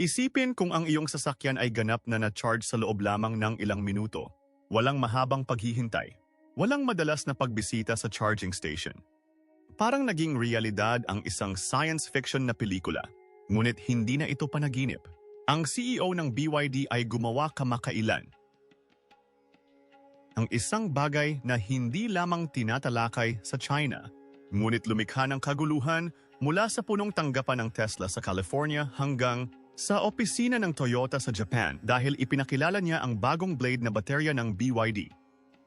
Isipin kung ang iyong sasakyan ay ganap na na-charge sa loob lamang ng ilang minuto. Walang mahabang paghihintay. Walang madalas na pagbisita sa charging station. Parang naging realidad ang isang science fiction na pelikula. Ngunit hindi na ito panaginip. Ang CEO ng BYD ay gumawa kamakailan. Ang isang bagay na hindi lamang tinatalakay sa China, ngunit lumikha ng kaguluhan mula sa punong tanggapan ng Tesla sa California hanggang sa opisina ng Toyota sa Japan dahil ipinakilala niya ang bagong blade na baterya ng BYD.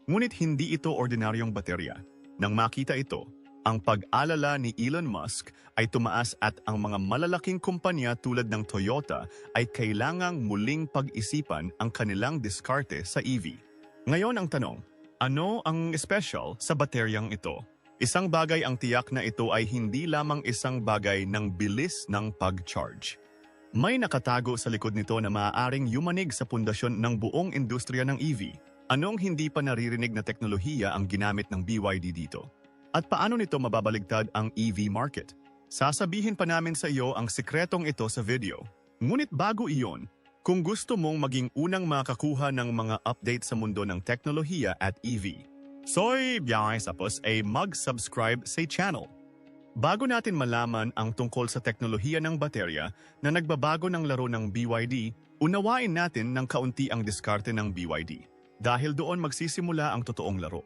Ngunit hindi ito ordinaryong baterya. Nang makita ito, ang pag-alala ni Elon Musk ay tumaas at ang mga malalaking kumpanya tulad ng Toyota ay kailangang muling pag-isipan ang kanilang diskarte sa EV. Ngayon ang tanong, ano ang special sa bateryang ito? Isang bagay ang tiyak na ito ay hindi lamang isang bagay ng bilis ng pag-charge. May nakatago sa likod nito na maaaring yumanig sa pundasyon ng buong industriya ng EV. Anong hindi pa naririnig na teknolohiya ang ginamit ng BYD dito? At paano nito mababaligtad ang EV market? Sasabihin pa namin sa iyo ang sikretong ito sa video. Ngunit bago iyon, kung gusto mong maging unang makakuha ng mga update sa mundo ng teknolohiya at EV, soy biyay sapos ay mag-subscribe sa channel. Bago natin malaman ang tungkol sa teknolohiya ng baterya na nagbabago ng laro ng BYD, unawain natin ng kaunti ang diskarte ng BYD. Dahil doon magsisimula ang totoong laro.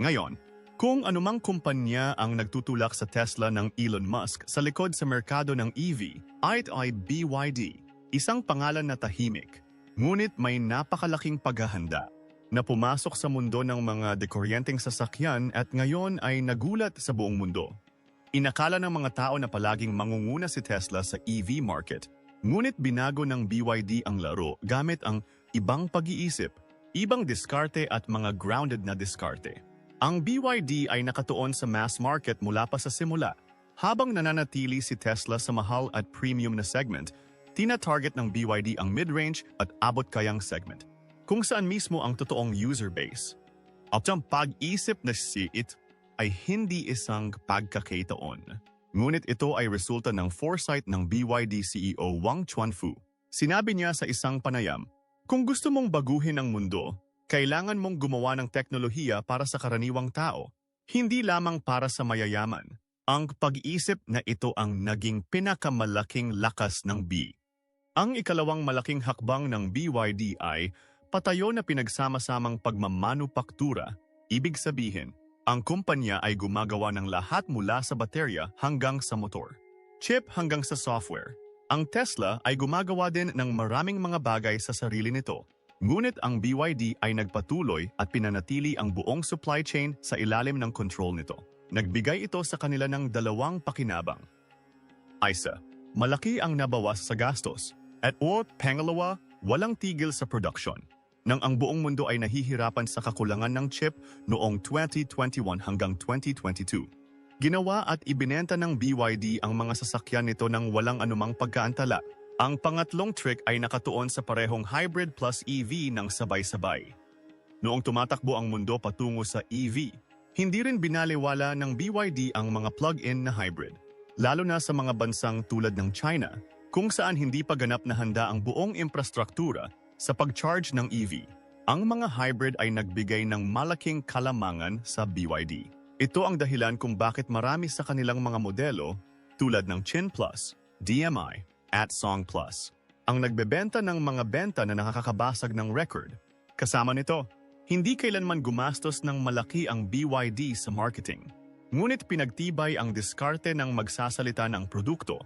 Ngayon, kung anumang kumpanya ang nagtutulak sa Tesla ng Elon Musk sa likod sa merkado ng EV, ay ito ay BYD, isang pangalan na tahimik. Ngunit may napakalaking paghahanda na pumasok sa mundo ng mga dekoryenteng sasakyan at ngayon ay nagulat sa buong mundo. Inakala ng mga tao na palaging mangunguna si Tesla sa EV market, ngunit binago ng BYD ang laro gamit ang ibang pag-iisip, ibang diskarte at mga grounded na diskarte. Ang BYD ay nakatuon sa mass market mula pa sa simula. Habang nananatili si Tesla sa mahal at premium na segment, tina-target ng BYD ang mid-range at abot-kayang segment, kung saan mismo ang totoong user base. At ang pag-isip na si it ay hindi isang pagkakataon. Ngunit ito ay resulta ng foresight ng BYD CEO Wang Chuanfu. Sinabi niya sa isang panayam, Kung gusto mong baguhin ang mundo, kailangan mong gumawa ng teknolohiya para sa karaniwang tao, hindi lamang para sa mayayaman. Ang pag-iisip na ito ang naging pinakamalaking lakas ng B. Ang ikalawang malaking hakbang ng BYD ay patayo na pinagsama-samang pagmamanupaktura. Ibig sabihin, ang kumpanya ay gumagawa ng lahat mula sa baterya hanggang sa motor. Chip hanggang sa software. Ang Tesla ay gumagawa din ng maraming mga bagay sa sarili nito Ngunit ang BYD ay nagpatuloy at pinanatili ang buong supply chain sa ilalim ng control nito. Nagbigay ito sa kanila ng dalawang pakinabang. Isa, malaki ang nabawas sa gastos. At o, pangalawa, walang tigil sa production. Nang ang buong mundo ay nahihirapan sa kakulangan ng chip noong 2021 hanggang 2022. Ginawa at ibinenta ng BYD ang mga sasakyan nito ng walang anumang pagkaantala ang pangatlong trick ay nakatuon sa parehong hybrid plus EV ng sabay-sabay. Noong tumatakbo ang mundo patungo sa EV, hindi rin binaliwala ng BYD ang mga plug-in na hybrid, lalo na sa mga bansang tulad ng China, kung saan hindi pa ganap na handa ang buong infrastruktura sa pag-charge ng EV. Ang mga hybrid ay nagbigay ng malaking kalamangan sa BYD. Ito ang dahilan kung bakit marami sa kanilang mga modelo tulad ng Chin Plus, DMI, at Song Plus, ang nagbebenta ng mga benta na nakakabasag ng record. Kasama nito, hindi kailanman gumastos ng malaki ang BYD sa marketing. Ngunit pinagtibay ang diskarte ng magsasalita ng produkto.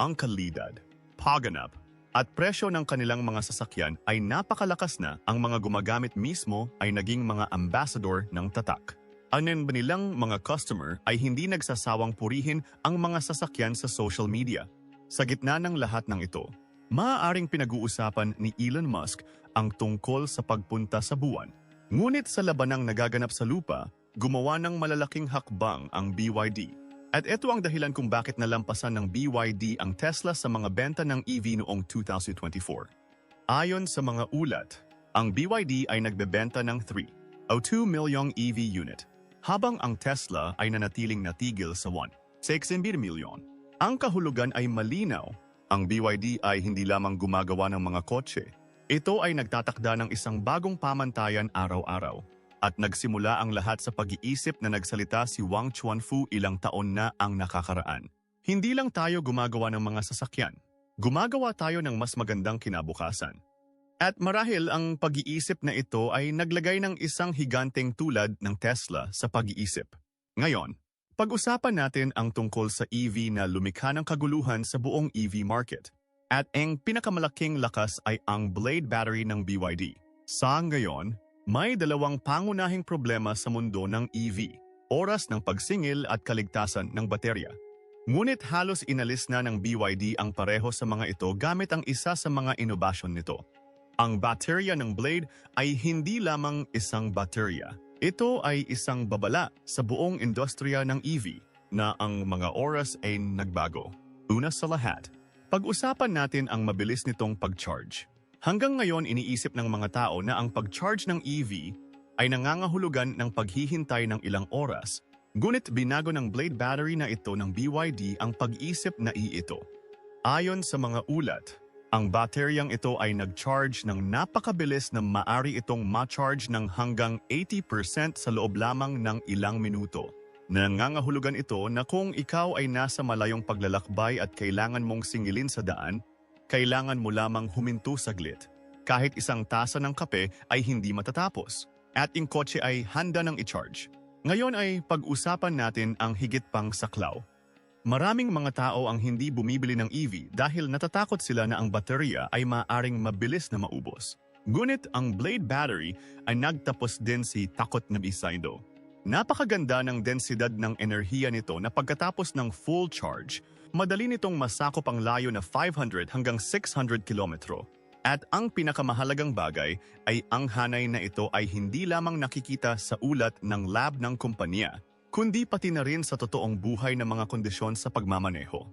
Ang kalidad, paganap, at presyo ng kanilang mga sasakyan ay napakalakas na ang mga gumagamit mismo ay naging mga ambassador ng tatak. Ang nilang mga customer ay hindi nagsasawang purihin ang mga sasakyan sa social media sa gitna ng lahat ng ito, maaaring pinag-uusapan ni Elon Musk ang tungkol sa pagpunta sa buwan. Ngunit sa labanang nagaganap sa lupa, gumawa ng malalaking hakbang ang BYD. At ito ang dahilan kung bakit nalampasan ng BYD ang Tesla sa mga benta ng EV noong 2024. Ayon sa mga ulat, ang BYD ay nagbebenta ng 3 o 2 milyong EV unit, habang ang Tesla ay nanatiling natigil sa 1, 6 milyon. Ang kahulugan ay malinaw. Ang BYD ay hindi lamang gumagawa ng mga kotse. Ito ay nagtatakda ng isang bagong pamantayan araw-araw. At nagsimula ang lahat sa pag-iisip na nagsalita si Wang Chuanfu ilang taon na ang nakakaraan. Hindi lang tayo gumagawa ng mga sasakyan. Gumagawa tayo ng mas magandang kinabukasan. At marahil ang pag-iisip na ito ay naglagay ng isang higanteng tulad ng Tesla sa pag-iisip. Ngayon, pag-usapan natin ang tungkol sa EV na lumikha ng kaguluhan sa buong EV market. At ang pinakamalaking lakas ay ang blade battery ng BYD. Sa ngayon, may dalawang pangunahing problema sa mundo ng EV. Oras ng pagsingil at kaligtasan ng baterya. Ngunit halos inalis na ng BYD ang pareho sa mga ito gamit ang isa sa mga inobasyon nito. Ang baterya ng Blade ay hindi lamang isang baterya. Ito ay isang babala sa buong industriya ng EV na ang mga oras ay nagbago. Una sa lahat, pag-usapan natin ang mabilis nitong pag-charge. Hanggang ngayon iniisip ng mga tao na ang pag-charge ng EV ay nangangahulugan ng paghihintay ng ilang oras. Ngunit binago ng blade battery na ito ng BYD ang pag-isip na iito. Ayon sa mga ulat, ang bateryang ito ay nag-charge ng napakabilis na maari itong ma-charge ng hanggang 80% sa loob lamang ng ilang minuto. Nangangahulugan ito na kung ikaw ay nasa malayong paglalakbay at kailangan mong singilin sa daan, kailangan mo lamang huminto saglit. Kahit isang tasa ng kape ay hindi matatapos at yung kotse ay handa ng i-charge. Ngayon ay pag-usapan natin ang higit pang saklaw. Maraming mga tao ang hindi bumibili ng EV dahil natatakot sila na ang baterya ay maaring mabilis na maubos. Ngunit ang Blade battery ay nagtapos din si takot na Bisaido. Napakaganda ng densidad ng enerhiya nito na pagkatapos ng full charge, madali nitong masakop ang layo na 500 hanggang 600 kilometro. At ang pinakamahalagang bagay ay ang hanay na ito ay hindi lamang nakikita sa ulat ng lab ng kumpanya, kundi pati na rin sa totoong buhay ng mga kondisyon sa pagmamaneho.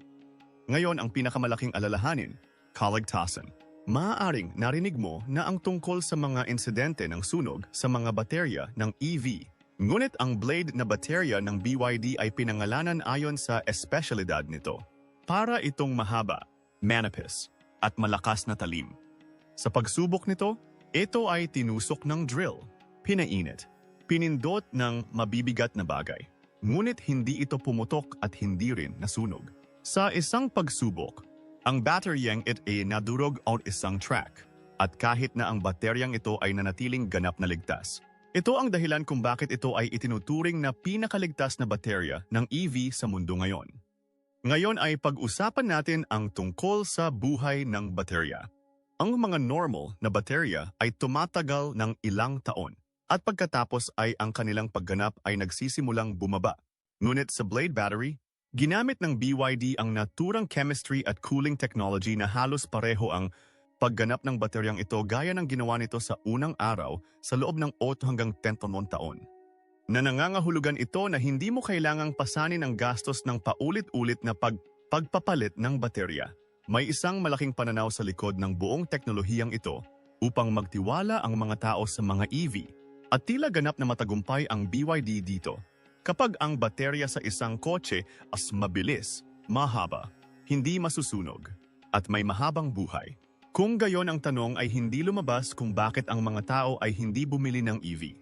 Ngayon ang pinakamalaking alalahanin, kaligtasan. Maaaring narinig mo na ang tungkol sa mga insidente ng sunog sa mga baterya ng EV. Ngunit ang blade na baterya ng BYD ay pinangalanan ayon sa espesyalidad nito. Para itong mahaba, manipis, at malakas na talim. Sa pagsubok nito, ito ay tinusok ng drill, pinainit, pinindot ng mabibigat na bagay. Ngunit hindi ito pumutok at hindi rin nasunog. Sa isang pagsubok, ang bateryang it ay nadurog on isang track. At kahit na ang bateryang ito ay nanatiling ganap na ligtas. Ito ang dahilan kung bakit ito ay itinuturing na pinakaligtas na baterya ng EV sa mundo ngayon. Ngayon ay pag-usapan natin ang tungkol sa buhay ng baterya. Ang mga normal na baterya ay tumatagal ng ilang taon at pagkatapos ay ang kanilang pagganap ay nagsisimulang bumaba. Ngunit sa blade battery, ginamit ng BYD ang naturang chemistry at cooling technology na halos pareho ang pagganap ng bateryang ito gaya ng ginawa nito sa unang araw sa loob ng 8 hanggang 10 taon. Na nangangahulugan ito na hindi mo kailangang pasanin ang gastos ng paulit-ulit na pag pagpapalit ng baterya. May isang malaking pananaw sa likod ng buong teknolohiyang ito upang magtiwala ang mga tao sa mga EV at tila ganap na matagumpay ang BYD dito. Kapag ang baterya sa isang kotse as mabilis, mahaba, hindi masusunog, at may mahabang buhay. Kung gayon ang tanong ay hindi lumabas kung bakit ang mga tao ay hindi bumili ng EV.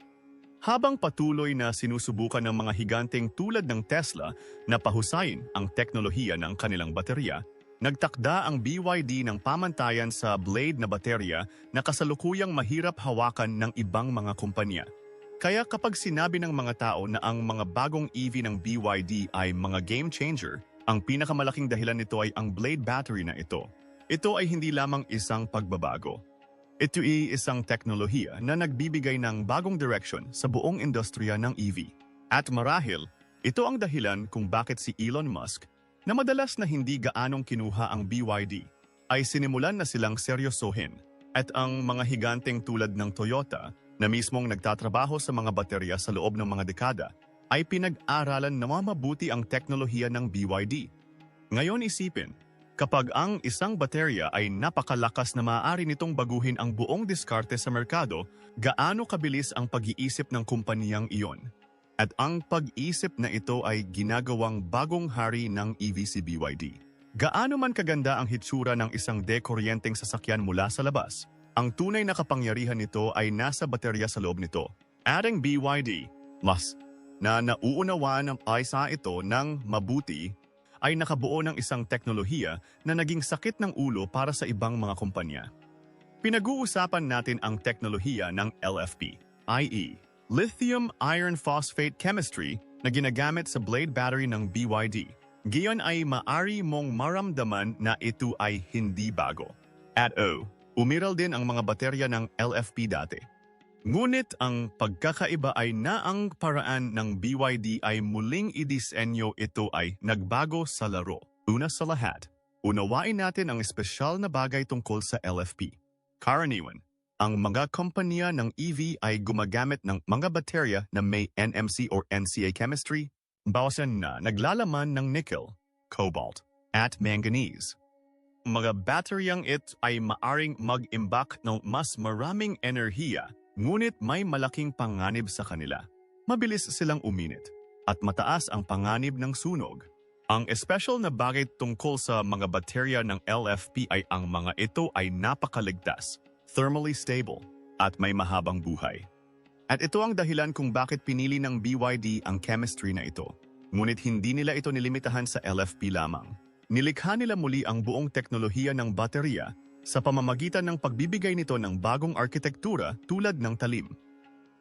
Habang patuloy na sinusubukan ng mga higanteng tulad ng Tesla na pahusayin ang teknolohiya ng kanilang baterya, nagtakda ang BYD ng pamantayan sa blade na baterya na kasalukuyang mahirap hawakan ng ibang mga kumpanya. Kaya kapag sinabi ng mga tao na ang mga bagong EV ng BYD ay mga game changer, ang pinakamalaking dahilan nito ay ang blade battery na ito. Ito ay hindi lamang isang pagbabago. Ito ay isang teknolohiya na nagbibigay ng bagong direksyon sa buong industriya ng EV. At marahil, ito ang dahilan kung bakit si Elon Musk, na madalas na hindi gaanong kinuha ang BYD, ay sinimulan na silang seryosohin at ang mga higanteng tulad ng Toyota na mismong nagtatrabaho sa mga baterya sa loob ng mga dekada ay pinag-aralan na mamabuti ang teknolohiya ng BYD. Ngayon isipin, Kapag ang isang baterya ay napakalakas na maaari nitong baguhin ang buong diskarte sa merkado, gaano kabilis ang pag-iisip ng kumpaniyang iyon? At ang pag-isip na ito ay ginagawang bagong hari ng E EVC BYD. Gaano man kaganda ang hitsura ng isang dekuryenteng sasakyan mula sa labas, ang tunay na kapangyarihan nito ay nasa baterya sa loob nito. Adding BYD, mas na nauunawaan ng ISA ito ng mabuti ay nakabuo ng isang teknolohiya na naging sakit ng ulo para sa ibang mga kumpanya. Pinag-uusapan natin ang teknolohiya ng LFP, i.e. Lithium Iron Phosphate Chemistry na ginagamit sa blade battery ng BYD. Giyon ay maari mong maramdaman na ito ay hindi bago. At O, umiral din ang mga baterya ng LFP dati. Ngunit ang pagkakaiba ay na ang paraan ng BYD ay muling idisenyo ito ay nagbago sa laro. Una sa lahat, unawain natin ang espesyal na bagay tungkol sa LFP. Karaniwan, ang mga kompanya ng EV ay gumagamit ng mga baterya na may NMC or NCA chemistry, bawasan na naglalaman ng nickel, cobalt, at manganese. Mga bateryang it ay maaring mag-imbak ng mas maraming enerhiya ngunit may malaking panganib sa kanila. Mabilis silang uminit at mataas ang panganib ng sunog. Ang espesyal na bagay tungkol sa mga baterya ng LFP ay ang mga ito ay napakaligtas, thermally stable, at may mahabang buhay. At ito ang dahilan kung bakit pinili ng BYD ang chemistry na ito. Ngunit hindi nila ito nilimitahan sa LFP lamang. Nilikha nila muli ang buong teknolohiya ng baterya sa pamamagitan ng pagbibigay nito ng bagong arkitektura tulad ng talim.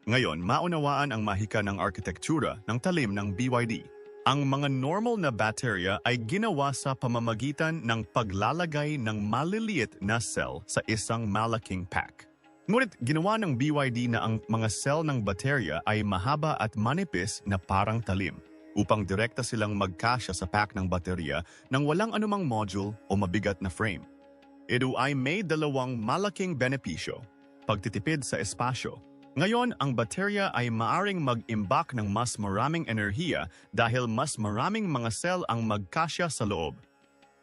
Ngayon, maunawaan ang mahika ng arkitektura ng talim ng BYD. Ang mga normal na baterya ay ginawa sa pamamagitan ng paglalagay ng maliliit na cell sa isang malaking pack. Ngunit ginawa ng BYD na ang mga cell ng baterya ay mahaba at manipis na parang talim upang direkta silang magkasya sa pack ng baterya nang walang anumang module o mabigat na frame. Ito ay may dalawang malaking benepisyo, pagtitipid sa espasyo. Ngayon, ang baterya ay maaring mag-imbak ng mas maraming enerhiya dahil mas maraming mga cell ang magkasya sa loob.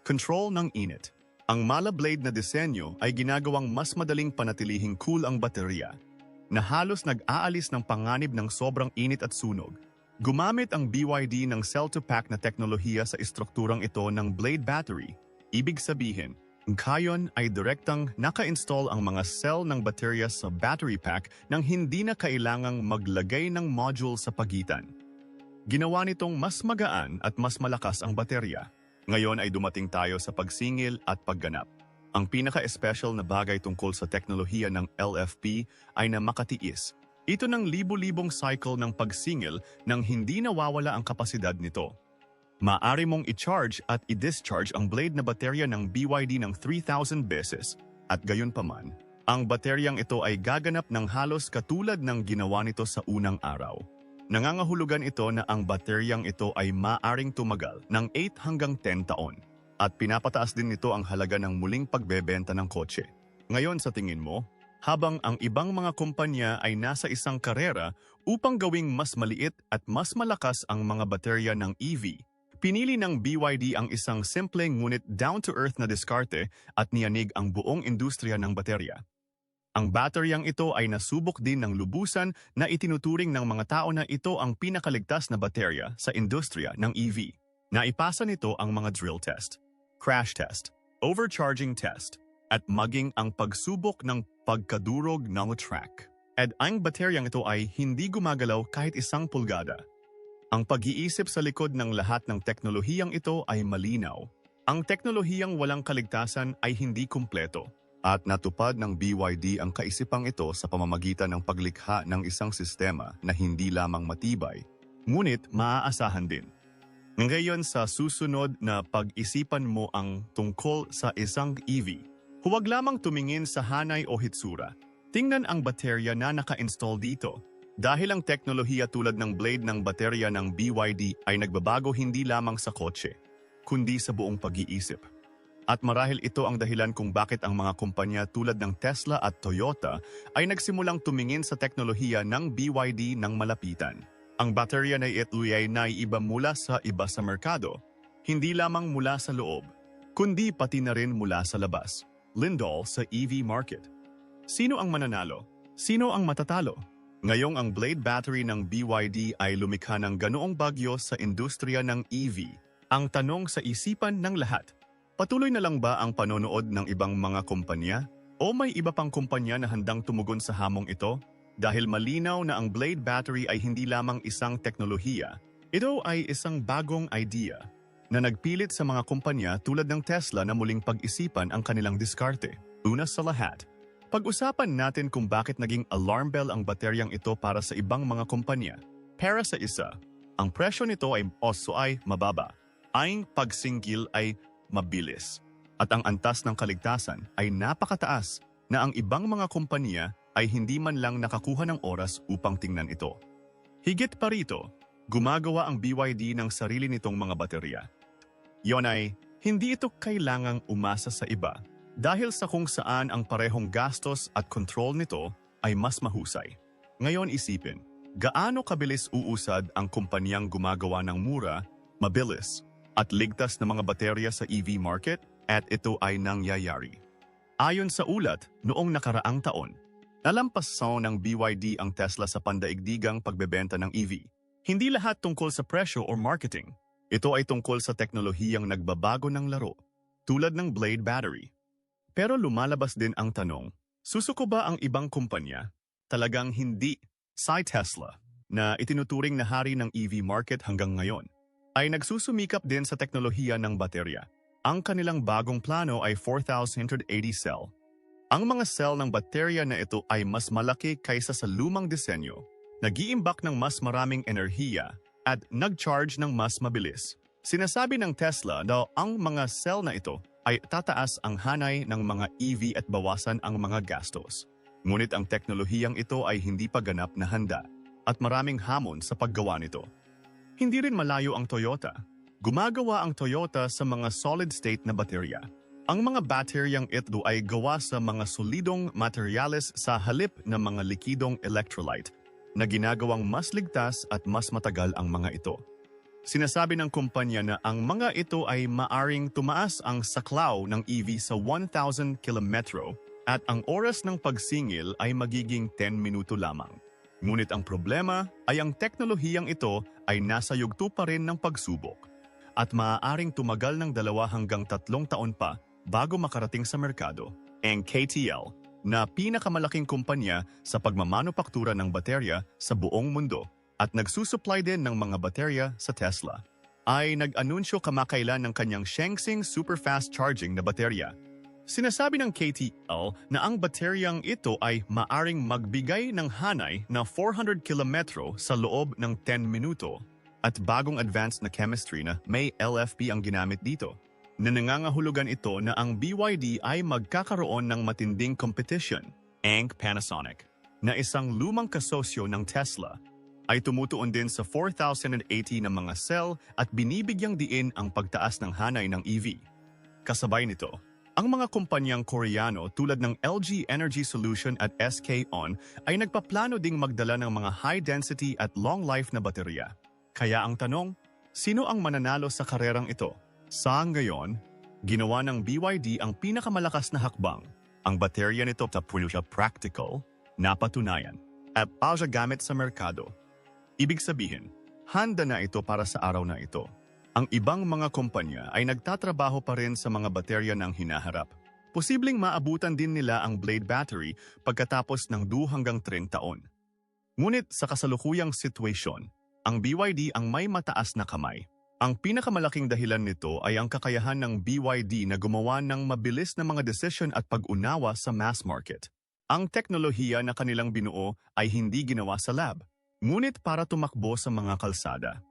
Control ng init. Ang mala blade na disenyo ay ginagawang mas madaling panatilihing cool ang baterya, na halos nag-aalis ng panganib ng sobrang init at sunog. Gumamit ang BYD ng cell-to-pack na teknolohiya sa istrukturang ito ng blade battery. Ibig sabihin, kayon ay direktang naka-install ang mga cell ng baterya sa battery pack nang hindi na kailangang maglagay ng module sa pagitan. Ginawa nitong mas magaan at mas malakas ang baterya. Ngayon ay dumating tayo sa pagsingil at pagganap. Ang pinaka-espesyal na bagay tungkol sa teknolohiya ng LFP ay na makatiis. Ito ng libo-libong cycle ng pagsingil nang hindi nawawala ang kapasidad nito. Maari mong i-charge at i-discharge ang blade na baterya ng BYD ng 3,000 beses. At gayon pa man, ang bateryang ito ay gaganap ng halos katulad ng ginawa nito sa unang araw. Nangangahulugan ito na ang bateryang ito ay maaring tumagal ng 8 hanggang 10 taon. At pinapataas din nito ang halaga ng muling pagbebenta ng kotse. Ngayon sa tingin mo, habang ang ibang mga kumpanya ay nasa isang karera upang gawing mas maliit at mas malakas ang mga baterya ng EV, pinili ng BYD ang isang simple ngunit down-to-earth na diskarte at niyanig ang buong industriya ng baterya. Ang bateryang ito ay nasubok din ng lubusan na itinuturing ng mga tao na ito ang pinakaligtas na baterya sa industriya ng EV. Naipasa nito ang mga drill test, crash test, overcharging test, at maging ang pagsubok ng pagkadurog ng track. At ang bateryang ito ay hindi gumagalaw kahit isang pulgada. Ang pag-iisip sa likod ng lahat ng teknolohiyang ito ay malinaw. Ang teknolohiyang walang kaligtasan ay hindi kumpleto. At natupad ng BYD ang kaisipang ito sa pamamagitan ng paglikha ng isang sistema na hindi lamang matibay, ngunit maaasahan din. Ngayon sa susunod na pag-isipan mo ang tungkol sa isang EV, huwag lamang tumingin sa hanay o hitsura. Tingnan ang baterya na naka-install dito. Dahil ang teknolohiya tulad ng blade ng baterya ng BYD ay nagbabago hindi lamang sa kotse, kundi sa buong pag-iisip. At marahil ito ang dahilan kung bakit ang mga kumpanya tulad ng Tesla at Toyota ay nagsimulang tumingin sa teknolohiya ng BYD ng malapitan. Ang baterya na ito ay naiiba mula sa iba sa merkado, hindi lamang mula sa loob, kundi pati na rin mula sa labas. Lindol sa EV market. Sino ang mananalo? Sino ang matatalo? Ngayong ang blade battery ng BYD ay lumikha ng ganoong bagyo sa industriya ng EV. Ang tanong sa isipan ng lahat, Patuloy na lang ba ang panonood ng ibang mga kumpanya? O may iba pang kumpanya na handang tumugon sa hamong ito? Dahil malinaw na ang Blade Battery ay hindi lamang isang teknolohiya, ito ay isang bagong idea na nagpilit sa mga kumpanya tulad ng Tesla na muling pag-isipan ang kanilang diskarte. Una sa lahat, pag-usapan natin kung bakit naging alarm bell ang bateryang ito para sa ibang mga kumpanya. Para sa isa, ang presyo nito ay oso ay mababa. Ang pagsinggil ay mabilis. At ang antas ng kaligtasan ay napakataas na ang ibang mga kumpanya ay hindi man lang nakakuha ng oras upang tingnan ito. Higit pa rito, gumagawa ang BYD ng sarili nitong mga baterya. Yon ay, hindi ito kailangang umasa sa iba dahil sa kung saan ang parehong gastos at control nito ay mas mahusay. Ngayon isipin, gaano kabilis uusad ang kumpanyang gumagawa ng mura, mabilis, at ligtas na mga baterya sa EV market at ito ay nangyayari. Ayon sa ulat, noong nakaraang taon, nalampasaw ng BYD ang Tesla sa pandaigdigang pagbebenta ng EV. Hindi lahat tungkol sa presyo or marketing. Ito ay tungkol sa teknolohiyang nagbabago ng laro, tulad ng Blade Battery. Pero lumalabas din ang tanong, susuko ba ang ibang kumpanya? Talagang hindi. Si Tesla, na itinuturing na hari ng EV market hanggang ngayon, ay nagsusumikap din sa teknolohiya ng baterya. Ang kanilang bagong plano ay 4,180 cell. Ang mga cell ng baterya na ito ay mas malaki kaysa sa lumang disenyo, nag-iimbak ng mas maraming enerhiya at nag-charge ng mas mabilis. Sinasabi ng Tesla na ang mga cell na ito ay tataas ang hanay ng mga EV at bawasan ang mga gastos. Ngunit ang teknolohiyang ito ay hindi pa ganap na handa at maraming hamon sa paggawa nito. Hindi rin malayo ang Toyota. Gumagawa ang Toyota sa mga solid-state na baterya. Ang mga bateryang ito ay gawa sa mga solidong materyales sa halip ng mga likidong electrolyte na ginagawang mas ligtas at mas matagal ang mga ito. Sinasabi ng kumpanya na ang mga ito ay maaring tumaas ang saklaw ng EV sa 1,000 kilometro at ang oras ng pagsingil ay magiging 10 minuto lamang. Ngunit ang problema ay ang teknolohiyang ito ay nasa yugto pa rin ng pagsubok at maaaring tumagal ng dalawa hanggang tatlong taon pa bago makarating sa merkado. Ang KTL na pinakamalaking kumpanya sa pagmamanupaktura ng baterya sa buong mundo at nagsusupply din ng mga baterya sa Tesla, ay nag-anunsyo kamakailan ng kanyang Shenzhen Super Fast Charging na baterya. Sinasabi ng KTL na ang bateryang ito ay maaring magbigay ng hanay na 400 kilometro sa loob ng 10 minuto at bagong advanced na chemistry na may LFP ang ginamit dito. Na nangangahulugan ito na ang BYD ay magkakaroon ng matinding competition, ang Panasonic, na isang lumang kasosyo ng Tesla ay tumutuon din sa 4,080 na mga cell at binibigyang diin ang pagtaas ng hanay ng EV. Kasabay nito, ang mga kumpanyang Koreano tulad ng LG Energy Solution at SK On ay nagpaplano ding magdala ng mga high-density at long-life na baterya. Kaya ang tanong, sino ang mananalo sa karerang ito? Sa ngayon, ginawa ng BYD ang pinakamalakas na hakbang. Ang baterya nito sa siya practical, napatunayan, at pa siya gamit sa merkado. Ibig sabihin, handa na ito para sa araw na ito. Ang ibang mga kumpanya ay nagtatrabaho pa rin sa mga baterya ng hinaharap. Posibleng maabutan din nila ang blade battery pagkatapos ng 2 hanggang 3 taon. Ngunit sa kasalukuyang sitwasyon, ang BYD ang may mataas na kamay. Ang pinakamalaking dahilan nito ay ang kakayahan ng BYD na gumawa ng mabilis na mga desisyon at pag-unawa sa mass market. Ang teknolohiya na kanilang binuo ay hindi ginawa sa lab, ngunit para tumakbo sa mga kalsada.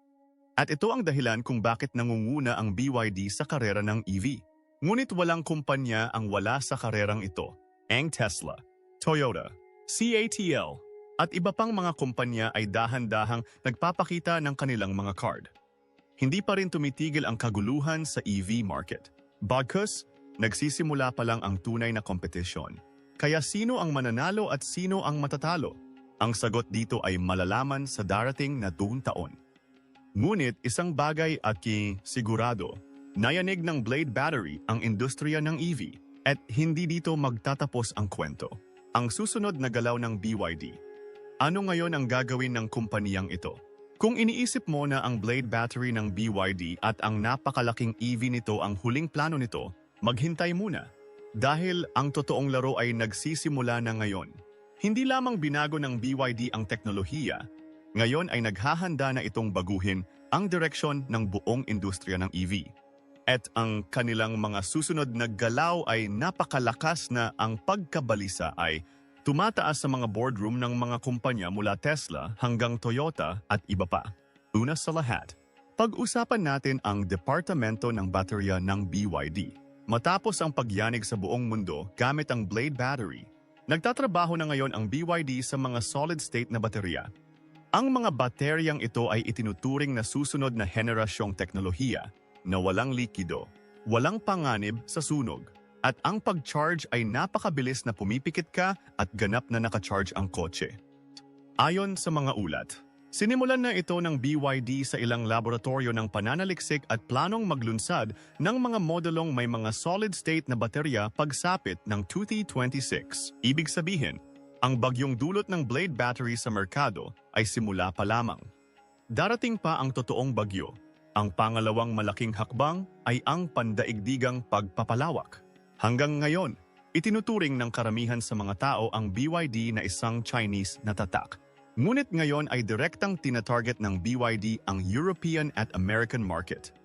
At ito ang dahilan kung bakit nangunguna ang BYD sa karera ng EV. Ngunit walang kumpanya ang wala sa karerang ito. Ang Tesla, Toyota, CATL, at iba pang mga kumpanya ay dahan-dahang nagpapakita ng kanilang mga card. Hindi pa rin tumitigil ang kaguluhan sa EV market. Bagkus, nagsisimula pa lang ang tunay na kompetisyon. Kaya sino ang mananalo at sino ang matatalo? Ang sagot dito ay malalaman sa darating na tuong taon. Ngunit isang bagay at ki sigurado, nayanig ng Blade Battery ang industriya ng EV at hindi dito magtatapos ang kwento. Ang susunod na galaw ng BYD. Ano ngayon ang gagawin ng kumpaniyang ito? Kung iniisip mo na ang blade battery ng BYD at ang napakalaking EV nito ang huling plano nito, Maghintay muna. Dahil ang totoong laro ay nagsisimula na ngayon. Hindi lamang binago ng BYD ang teknolohiya, ngayon ay naghahanda na itong baguhin ang direksyon ng buong industriya ng EV. At ang kanilang mga susunod na galaw ay napakalakas na ang pagkabalisa ay tumataas sa mga boardroom ng mga kumpanya mula Tesla hanggang Toyota at iba pa. Una sa lahat, pag-usapan natin ang departamento ng baterya ng BYD. Matapos ang pagyanig sa buong mundo gamit ang Blade Battery, nagtatrabaho na ngayon ang BYD sa mga solid-state na baterya. Ang mga bateryang ito ay itinuturing na susunod na henerasyong teknolohiya na walang likido, walang panganib sa sunog, at ang pag-charge ay napakabilis na pumipikit ka at ganap na nakacharge ang kotse. Ayon sa mga ulat, sinimulan na ito ng BYD sa ilang laboratorio ng pananaliksik at planong maglunsad ng mga modelong may mga solid-state na baterya pagsapit ng 2026. Ibig sabihin, ang bagyong dulot ng blade battery sa merkado ay simula pa lamang. Darating pa ang totoong bagyo. Ang pangalawang malaking hakbang ay ang pandaigdigang pagpapalawak. Hanggang ngayon, itinuturing ng karamihan sa mga tao ang BYD na isang Chinese na tatak. Ngunit ngayon ay direktang tinatarget ng BYD ang European at American market.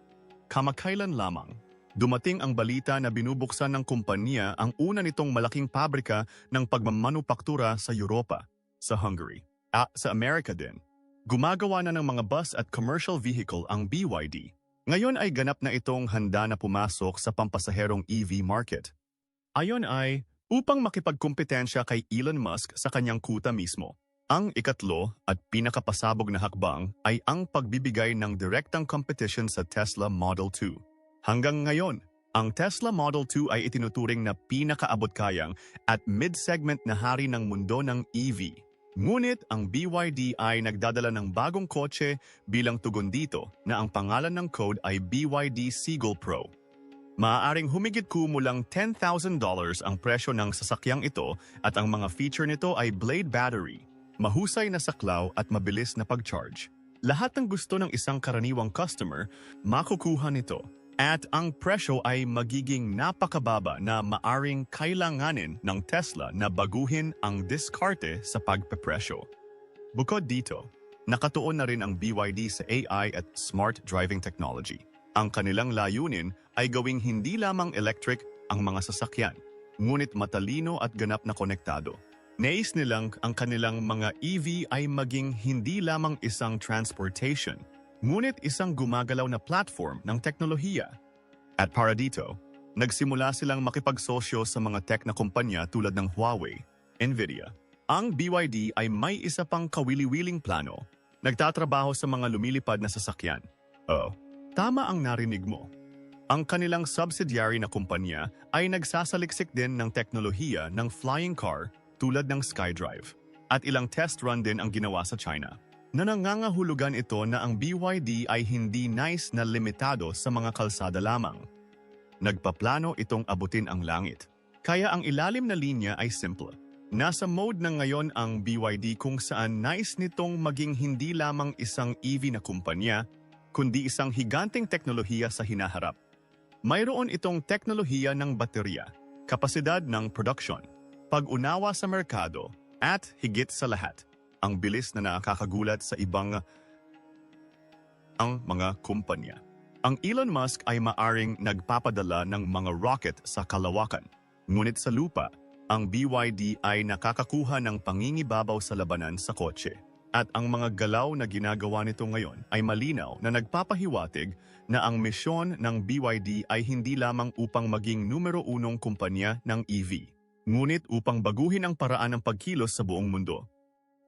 Kamakailan lamang, dumating ang balita na binubuksan ng kumpanya ang una nitong malaking pabrika ng pagmamanupaktura sa Europa, sa Hungary, at sa Amerika din. Gumagawa na ng mga bus at commercial vehicle ang BYD. Ngayon ay ganap na itong handa na pumasok sa pampasaherong EV market. Ayon ay upang makipagkumpetensya kay Elon Musk sa kanyang kuta mismo. Ang ikatlo at pinakapasabog na hakbang ay ang pagbibigay ng direktang competition sa Tesla Model 2. Hanggang ngayon, ang Tesla Model 2 ay itinuturing na pinakaabot-kayang at mid-segment na hari ng mundo ng EV. Ngunit ang BYD ay nagdadala ng bagong kotse bilang tugon dito na ang pangalan ng code ay BYD Seagull Pro. Maaaring humigit kumulang $10,000 ang presyo ng sasakyang ito at ang mga feature nito ay blade battery, mahusay na saklaw at mabilis na pag-charge. Lahat ng gusto ng isang karaniwang customer, makukuha nito. At ang presyo ay magiging napakababa na maaring kailanganin ng Tesla na baguhin ang diskarte sa pagpepresyo. Bukod dito, nakatuon na rin ang BYD sa AI at smart driving technology. Ang kanilang layunin ay gawing hindi lamang electric ang mga sasakyan, ngunit matalino at ganap na konektado. Nais nilang ang kanilang mga EV ay maging hindi lamang isang transportation, ngunit isang gumagalaw na platform ng teknolohiya. At para dito, nagsimula silang makipagsosyo sa mga tech na kumpanya tulad ng Huawei, Nvidia. Ang BYD ay may isa pang kawili-wiling plano, nagtatrabaho sa mga lumilipad na sasakyan. Oh, tama ang narinig mo. Ang kanilang subsidiary na kumpanya ay nagsasaliksik din ng teknolohiya ng flying car tulad ng SkyDrive. At ilang test run din ang ginawa sa China na nangangahulugan ito na ang BYD ay hindi nice na limitado sa mga kalsada lamang. Nagpaplano itong abutin ang langit. Kaya ang ilalim na linya ay simple. Nasa mode na ngayon ang BYD kung saan nice nitong maging hindi lamang isang EV na kumpanya, kundi isang higanting teknolohiya sa hinaharap. Mayroon itong teknolohiya ng baterya, kapasidad ng production, pag-unawa sa merkado, at higit sa lahat, ang bilis na nakakagulat sa ibang ang mga kumpanya. Ang Elon Musk ay maaring nagpapadala ng mga rocket sa kalawakan. Ngunit sa lupa, ang BYD ay nakakakuha ng pangingibabaw sa labanan sa kotse. At ang mga galaw na ginagawa nito ngayon ay malinaw na nagpapahiwatig na ang misyon ng BYD ay hindi lamang upang maging numero unong kumpanya ng EV, ngunit upang baguhin ang paraan ng pagkilos sa buong mundo.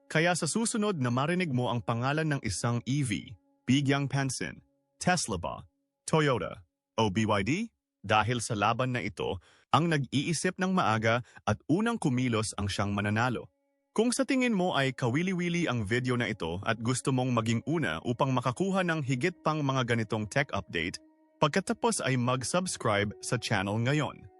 Kaya sa susunod na marinig mo ang pangalan ng isang EV, bigyang pansin, Tesla ba, Toyota, o BYD? Dahil sa laban na ito, ang nag-iisip ng maaga at unang kumilos ang siyang mananalo. Kung sa tingin mo ay kawili-wili ang video na ito at gusto mong maging una upang makakuha ng higit pang mga ganitong tech update, pagkatapos ay mag-subscribe sa channel ngayon.